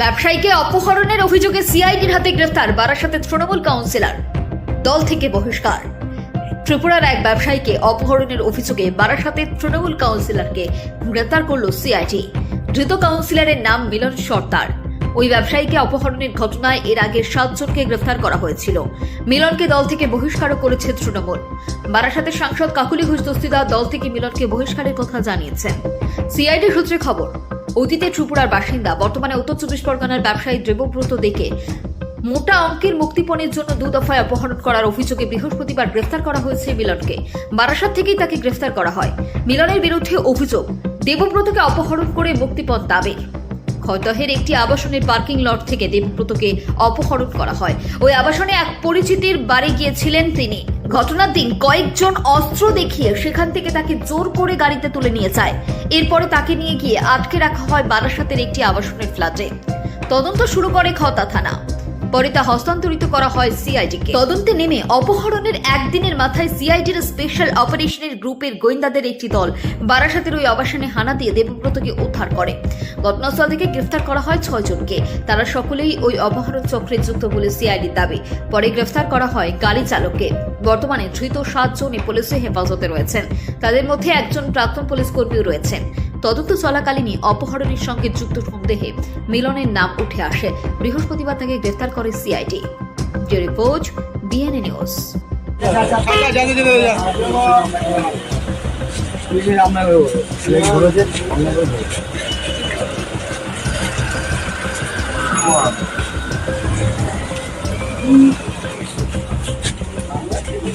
ব্যবসায়ীকে অপহরণের অভিযোগে সিআইডির হাতে গ্রেফতার বারাসাতের তৃণমূল কাউন্সিলর। দল থেকে বহিষ্কার। ত্রিপুরার এক ব্যবসায়ীকে অপহরণের অভিযোগে বারাসাতের তৃণমূল কাউন্সিলরকে গ্রেফতার করল সিআইডি। ধৃত কাউন্সিলরের নাম মিলন সর্দার। ওই ব্যবসায়ীকে অপহরণের ঘটনায় এর আগে সাতজনকে গ্রেফতার করা হয়েছিল। মিলনকে দল থেকে বহিষ্কারও করেছে তৃণমূল। বারাসাতের সাংসদ কাকুলি ঘোষ দস্তিদার দল থেকে মিলনকে বহিষ্কারের কথা জানিয়েছেন। সিআইডি সূত্রে খবর অতীতে ত্রিপুরার বাসিন্দা, বর্তমানে উত্তর চব্বিশ পরগনার ব্যবসায়ী দেবব্রত দেখে মোটা অঙ্কের মুক্তিপণের জন্য দু দফায় অপহরণ করার অভিযোগে বৃহস্পতিবার গ্রেফতার করা হয়েছে মিলনকে। বারাসাত থেকেই তাকে গ্রেফতার করা হয়। মিলনের বিরুদ্ধে অভিযোগ, দেবব্রতকে অপহরণ করে মুক্তিপণ দাবির খয়তহের একটি আবাসনের পার্কিং লট থেকে দেবব্রতকে অপহরণ করা হয়। ওই আবাসনে এক পরিচিতির বাড়ি গিয়েছিলেন তিনি। ঘটনার দিন কয়েকজন অস্ত্র দেখিয়ে সেখান থেকে তাকে জোর করে গাড়িতে তুলে নিয়ে যায়। এরপরে তাকে নিয়ে গিয়ে আটকে রাখা হয় বারাসাতের একটি আবাসনের ফ্ল্যাটে। তদন্ত শুরু করে খতা থানা। পরে তা হস্তান্তরিত করা হয় সিআইডিকে। তদন্তে নেমে অপহরণের একদিনের মাথায় সিআইডির স্পেশাল অপারেশনের গ্রুপের গোয়েন্দাদের একটি দল বারাসাতের ওই আবাসনে হানা দিয়ে দেবব্রতকে উদ্ধার করে। ঘটনাস্থল থেকে গ্রেফতার করা হয় ছয় জনকে। তারা সকলেই ওই অপহরণ চক্রে যুক্ত বলে সিআইডির দাবি। পরে গ্রেফতার করা হয় গাড়ি চালককে। বর্তমানে ধৃত সাতজনই পুলিশের হেফাজতে রয়েছেন। তাদের মধ্যে একজন প্রাক্তন পুলিশ কর্মীও রয়েছেন। তদন্ত চলাকালীনই অপহরণের সঙ্গে যুক্ত সন্দেহে মিলনের নাম উঠে আসে। বৃহস্পতিবার তাকে গ্রেফতার করে সিআইডি। Report, BNA news.